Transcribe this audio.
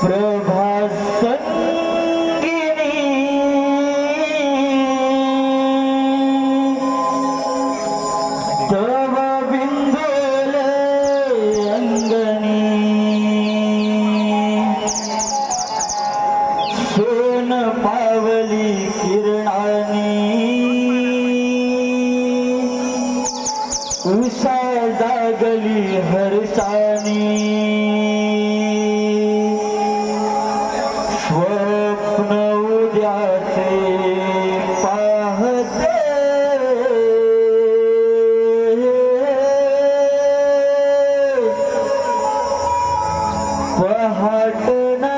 प्रभासणीविंद अंगणी सुन पावली किरण उषा दगली हर्षानी فهدنا